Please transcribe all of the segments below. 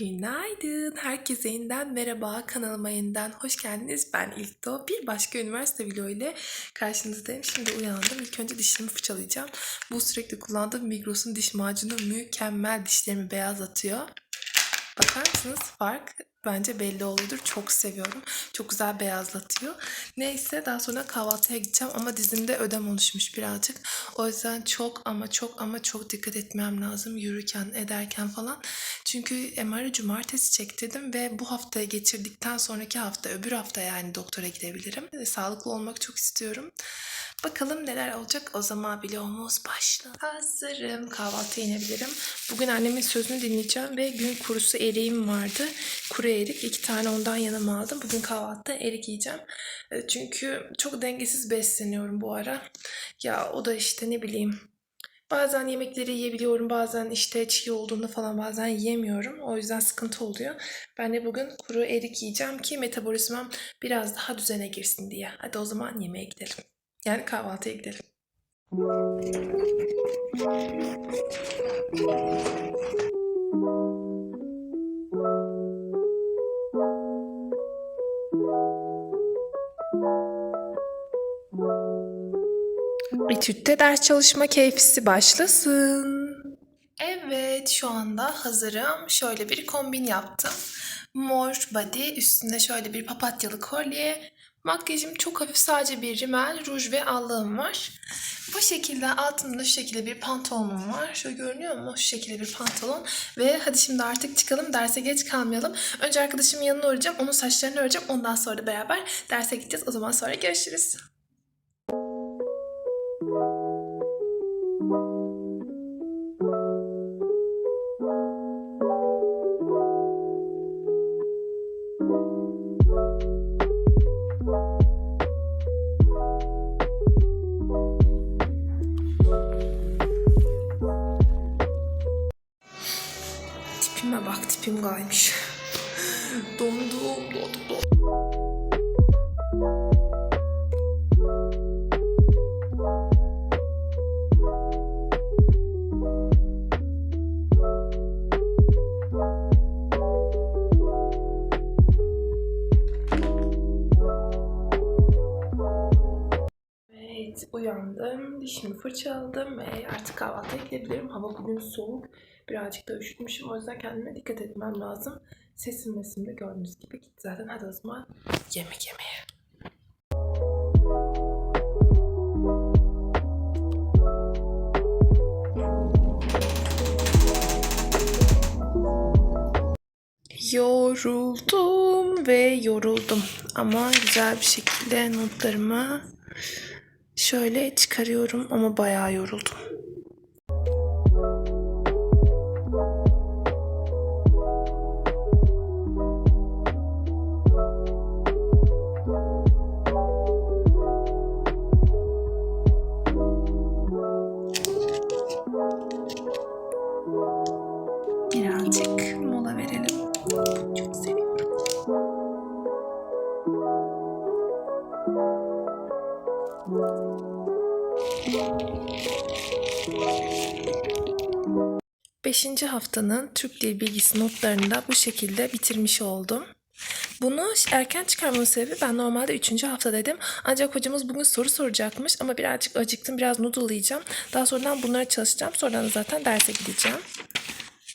Günaydın. Herkese yeniden merhaba. Kanalıma yeniden hoş geldiniz. Ben İlkto. Bir başka üniversite vlogu ile karşınızdayım. Şimdi uyandım. İlk önce dişlerimi fırçalayacağım. Bu sürekli kullandığım Migros'un diş macunu mükemmel dişlerimi beyazlatıyor. Bakar mısınız? Fark bence belli oluyordur. Çok seviyorum. Çok güzel beyazlatıyor. Neyse daha sonra kahvaltıya gideceğim ama dizimde ödem oluşmuş birazcık. O yüzden çok ama çok ama çok dikkat etmem lazım yürürken ederken falan. Çünkü MR'ı cumartesi çektirdim ve bu haftaya geçirdikten sonraki hafta öbür hafta yani doktora gidebilirim. E, Sağlıklı olmak çok istiyorum. Bakalım neler olacak o zaman vlogumuz başla. Hazırım kahvaltıya inebilirim. Bugün annemin sözünü dinleyeceğim ve gün kurusu eriğim vardı. Kuru erik iki tane ondan yanıma aldım. Bugün kahvaltıda erik yiyeceğim. E, Çünkü çok dengesiz besleniyorum bu ara. Ya o da işte ne bileyim Bazen yemekleri yiyebiliyorum, bazen işte çiğ olduğunda falan bazen yiyemiyorum. O yüzden sıkıntı oluyor. Ben de bugün kuru erik yiyeceğim ki metabolizmam biraz daha düzene girsin diye. Hadi o zaman yemeğe gidelim. Yani kahvaltıya gidelim. Etütte ders çalışma keyfisi başlasın. Evet, şu anda hazırım. Şöyle bir kombin yaptım. Mor body, üstünde şöyle bir papatyalı kolye. Makyajım çok hafif, sadece bir rimel, ruj ve allığım var. Bu şekilde altımda şu şekilde bir pantolonum var. Şöyle görünüyor mu? Şu şekilde bir pantolon. Ve hadi şimdi artık çıkalım, derse geç kalmayalım. Önce arkadaşımın yanına uğrayacağım, onun saçlarını öreceğim. Ondan sonra da beraber derse gideceğiz. O zaman sonra görüşürüz. Uyandım, dişimi fırçaladım ve artık kahvaltıya gidebilirim. Hava bugün soğuk, birazcık da üşütmüşüm. O yüzden kendime dikkat etmem lazım. Sesim mesim de gördüğünüz gibi gitti zaten. Hadi o zaman yemek yemeye. Yoruldum ve yoruldum. Ama güzel bir şekilde notlarımı şöyle çıkarıyorum ama bayağı yoruldum. Beşinci haftanın Türk Dil Bilgisi notlarını da bu şekilde bitirmiş oldum. Bunu erken çıkarmamın sebebi ben normalde 3. haftadaydım. Ancak hocamız bugün soru soracakmış ama birazcık acıktım. Biraz noodle yiyeceğim. Daha sonradan bunları çalışacağım. Sonradan da zaten derse gideceğim.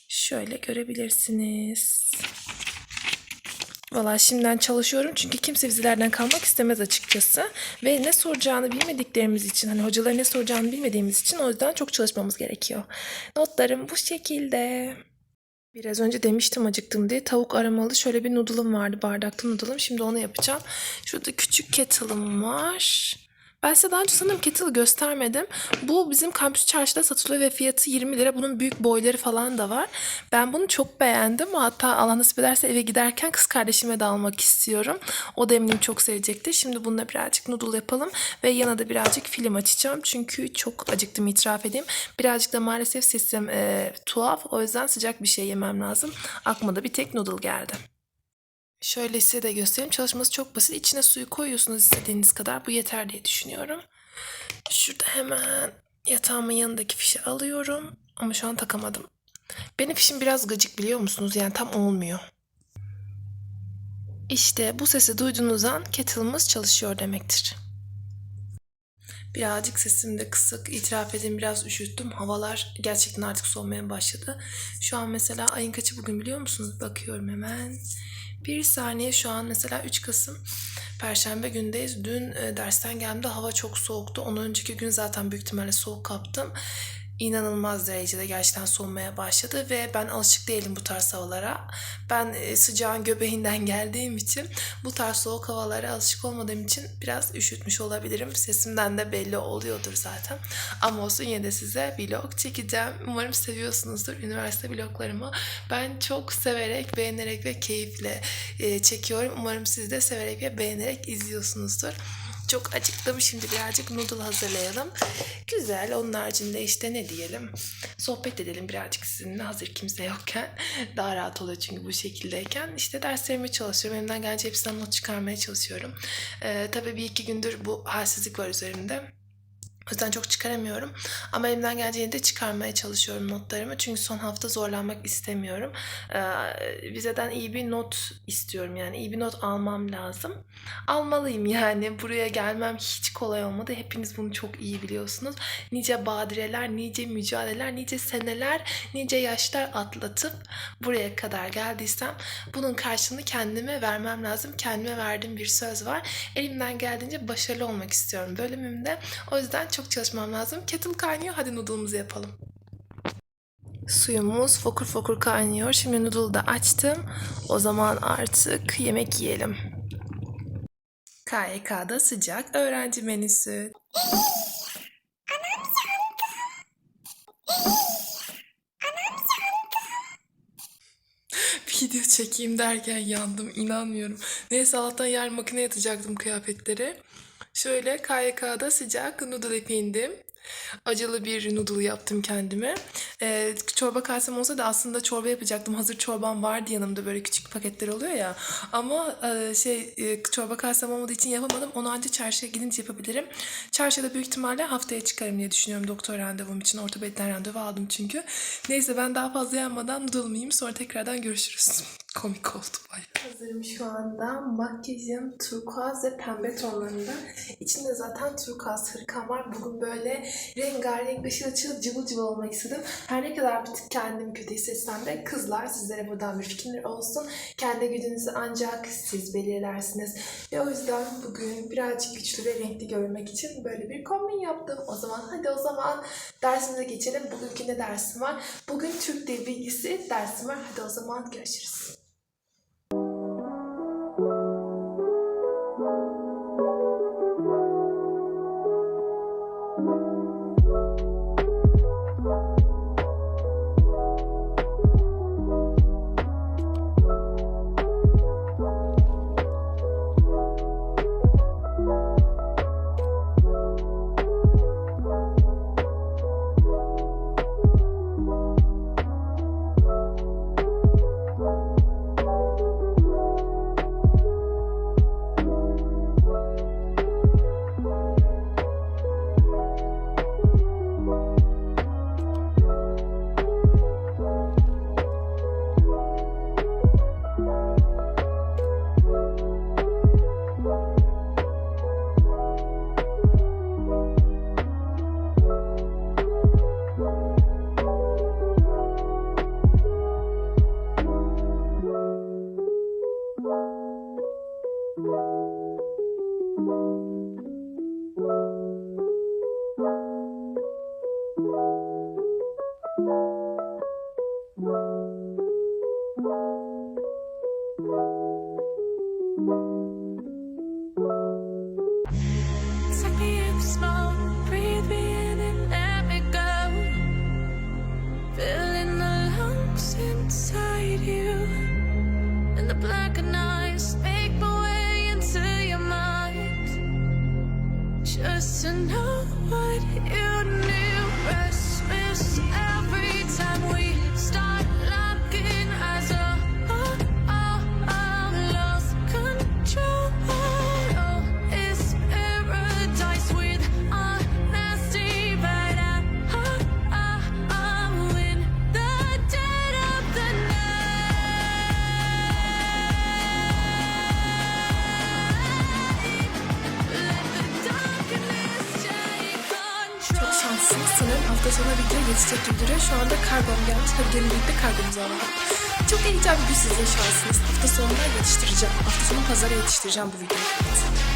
Şöyle görebilirsiniz. Valla şimdiden çalışıyorum çünkü kimse vizelerden kalmak istemez açıkçası. Ve ne soracağını bilmediklerimiz için, hani hocaların ne soracağını bilmediğimiz için o yüzden çok çalışmamız gerekiyor. Notlarım bu şekilde. Biraz önce demiştim acıktım diye. Tavuk aramalı şöyle bir noodle'ım vardı. Bardakta noodle'ım. Şimdi onu yapacağım. Şurada küçük kettle'ım var. Ben size daha önce sanırım kettle göstermedim. Bu bizim kampüs çarşıda satılıyor ve fiyatı 20 lira. Bunun büyük boyları falan da var. Ben bunu çok beğendim. Hatta Allah nasip ederse eve giderken kız kardeşime de almak istiyorum. O da eminim çok sevecektir. Şimdi bununla birazcık noodle yapalım ve yana da birazcık film açacağım. Çünkü çok acıktım itiraf edeyim. Birazcık da maalesef sesim e, tuhaf. O yüzden sıcak bir şey yemem lazım. Aklıma da bir tek noodle geldi. Şöyle size de göstereyim. Çalışması çok basit. İçine suyu koyuyorsunuz istediğiniz kadar. Bu yeter diye düşünüyorum. Şurada hemen yatağımın yanındaki fişi alıyorum. Ama şu an takamadım. Benim fişim biraz gıcık biliyor musunuz? Yani tam olmuyor. İşte bu sesi duyduğunuz an kettle'ımız çalışıyor demektir. Birazcık sesim de kısık. İtiraf edeyim biraz üşüttüm. Havalar gerçekten artık soğumaya başladı. Şu an mesela ayın kaçı bugün biliyor musunuz? Bakıyorum hemen. Bir saniye şu an mesela 3 Kasım Perşembe gündeyiz. Dün e, dersten geldiğimde hava çok soğuktu. Ondan önceki gün zaten büyük ihtimalle soğuk kaptım. İnanılmaz derecede gerçekten soğumaya başladı ve ben alışık değilim bu tarz havalara. Ben e, sıcağın göbeğinden geldiğim için bu tarz soğuk havalara alışık olmadığım için biraz üşütmüş olabilirim. Sesimden de belli oluyordur zaten. Ama olsun yine de size vlog çekeceğim. Umarım seviyorsunuzdur üniversite vloglarımı. Ben çok severek, beğenerek ve keyifle e, çekiyorum. Umarım siz de severek ve beğenerek izliyorsunuzdur. Çok acıktım. Şimdi birazcık noodle hazırlayalım. Güzel. Onun haricinde işte ne diyelim. Sohbet edelim birazcık sizinle hazır kimse yokken. Daha rahat oluyor çünkü bu şekildeyken. İşte derslerime çalışıyorum. Elimden gelince hepsinden not çıkarmaya çalışıyorum. Ee, tabii bir iki gündür bu halsizlik var üzerimde. O yüzden çok çıkaramıyorum. Ama elimden geldiğinde de çıkarmaya çalışıyorum notlarımı. Çünkü son hafta zorlanmak istemiyorum. Ee, vizeden iyi bir not istiyorum. Yani iyi bir not almam lazım. Almalıyım yani. Buraya gelmem hiç kolay olmadı. Hepiniz bunu çok iyi biliyorsunuz. Nice badireler, nice mücadeleler, nice seneler, nice yaşlar atlatıp buraya kadar geldiysem bunun karşılığını kendime vermem lazım. Kendime verdiğim bir söz var. Elimden geldiğince başarılı olmak istiyorum bölümümde. O yüzden çok çalışmam lazım. Kettle kaynıyor. Hadi noodle'ımızı yapalım. Suyumuz fokur fokur kaynıyor. Şimdi noodle'ı da açtım. O zaman artık yemek yiyelim. KYK'da sıcak öğrenci menüsü. Video çekeyim derken yandım inanmıyorum. Neyse Allah'tan yarın makineye atacaktım kıyafetleri. Şöyle KYK'da sıcak noodle ipindim. Acılı bir noodle yaptım kendime. Ee, çorba kasem olsa da aslında çorba yapacaktım. Hazır çorbam vardı yanımda böyle küçük paketler oluyor ya. Ama e, şey e, çorba kasem olmadığı için yapamadım. Onu ancak çarşıya gidince yapabilirim. Çarşıda büyük ihtimalle haftaya çıkarım diye düşünüyorum doktor randevum için. Ortopediden randevu aldım çünkü. Neyse ben daha fazla yanmadan yiyeyim. Sonra tekrardan görüşürüz. Komik oldu bayağı. Hazırım şu anda. Makyajım turkuaz ve pembe tonlarında. İçinde zaten turkuaz hırkam var. Bugün böyle rengarenk, ışıl ışıl, cıvıl cıvıl olmak istedim. Her ne kadar bir tık kendimi kötü hissetsem de kızlar sizlere buradan bir fikir olsun. Kendi gücünüzü ancak siz belirlersiniz. Ve o yüzden bugün birazcık güçlü ve renkli görünmek için böyle bir kombin yaptım. O zaman hadi o zaman dersimize geçelim. Bugünkü ne dersim var? Bugün Türk Dil Bilgisi dersim var. Hadi o zaman görüşürüz. just to know what you need. Hafta sonu video yetişecek gibi duruyor. Şu anda kargom gelmiş. Hadi gelin birlikte kargomuzu alalım. Çok heyecanlı bir gün siz yaşarsınız. Hafta sonuna yetiştireceğim. Hafta sonu pazara yetiştireceğim bu videoyu.